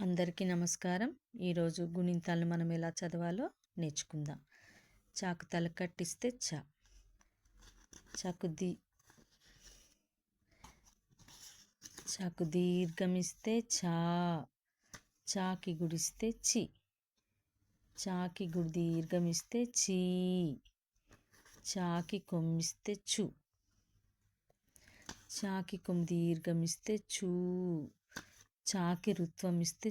అందరికీ నమస్కారం. ఈరోజు గుణింతాలను మనం ఎలా చదవాలో నేర్చుకుందాం. చాకు తల కట్టిస్తే చా. చాకు దీ చాకు దీర్ఘమిస్తే చా. చాకి గుడిస్తే చి. చాకి గుడి దీర్ఘమిస్తే చీ. చాకి కొమ్మిస్తే చు చాకి కొమ్మి దీర్ఘమిస్తే చూ చాకి రుత్వం ఇస్తే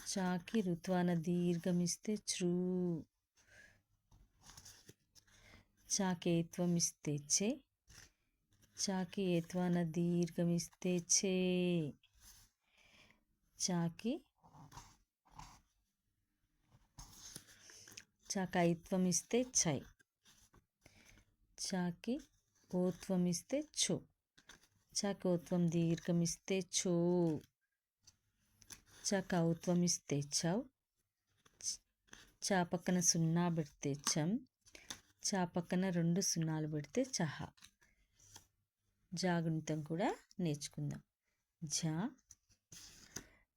చాకి రుత్వాన దీర్ఘమిస్తే చృ చాకేత్వమిస్తే ఇస్తే చే చాకి ఏత్వాన దీర్ఘమిస్తే చే చాకి చాకైత్వం ఇస్తే చై చాకి ఓత్వం ఇస్తే చో చకౌత్వం దీర్ఘమిస్తే చో చకౌత్వం ఇస్తే చౌ చా పక్కన సున్నా పెడితే చం చా పక్కన రెండు సున్నాలు పెడితే చహ జాగుణితం కూడా నేర్చుకుందాం జా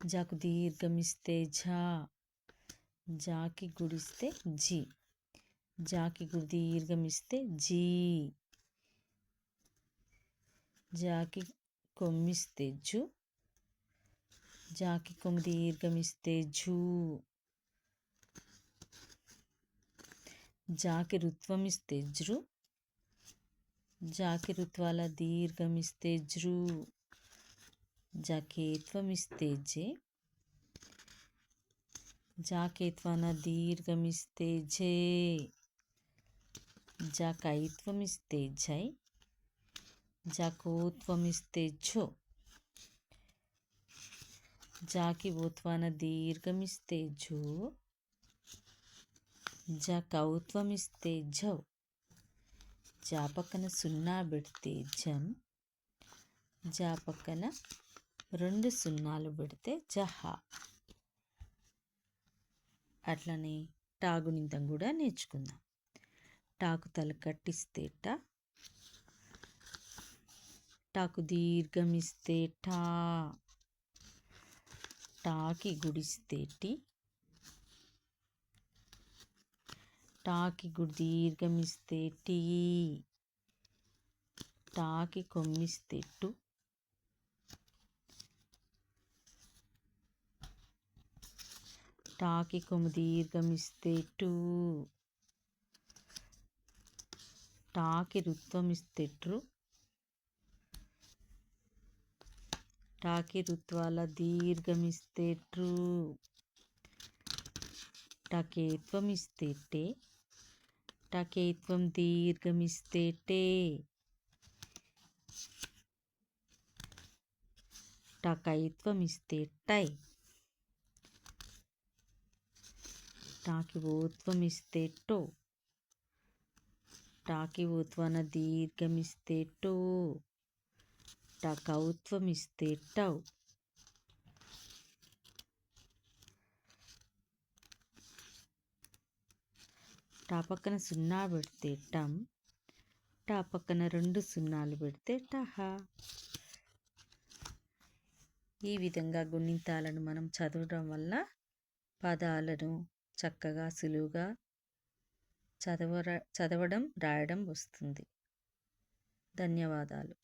జాకు దీర్ఘమిస్తే ఝా జాకి గుడిస్తే జీ జాకి గుడి దీర్ఘమిస్తే జీ జాకి కొమ్మిస్తే జు జాకి కొమ్మి దీర్ఘమిస్తే జూ జాకి రుత్వం జ్రు జాకి రుత్వాల దీర్ఘమిస్తే జ్రు జాకేత్వమిస్తే జే జాకేత్వాన దీర్ఘమిస్తే జే జాకైత్వమిస్తే జై జకోత్వమిస్తే ఝో జాకి ఓత్వాన దీర్ఘమిస్తే ఝో జకౌత్వమిస్తే ఝౌ జా పక్కన సున్నా పెడితే జం జా పక్కన రెండు సున్నాలు పెడితే జహా. అట్లనే టాగునింతం కూడా నేర్చుకుందాం. టాకు తల కట్టిస్తే టా టాకు దీర్ఘమిస్తే టా టాకి గుడిస్తే టి. టాకి గుడి దీర్ఘమిస్తే టీ. టాకి కొమ్మిస్తే టు. టాకి కొమ్ము దీర్ఘమిస్తే టు. టాకి రుత్వం ఇస్తే ట్రు టాకి రుత్వాల దీర్ఘమిస్తే ట్రూ. టకేత్వం ఇస్తే టే. టకేత్వం దీర్ఘమిస్తే టే. టకైత్వం ఇస్తే టై. టాకి ఇస్తే టో. టాకివోత్వన దీర్ఘమిస్తే టో. కౌత్వం ఇస్తే టౌ టా పక్కన సున్నా పెడితే టమ్ టా పక్కన రెండు సున్నాలు పెడితే టహా ఈ విధంగా గుణితాలను మనం చదవడం వల్ల పదాలను చక్కగా సులువుగా చదవ చదవడం రాయడం వస్తుంది. ధన్యవాదాలు.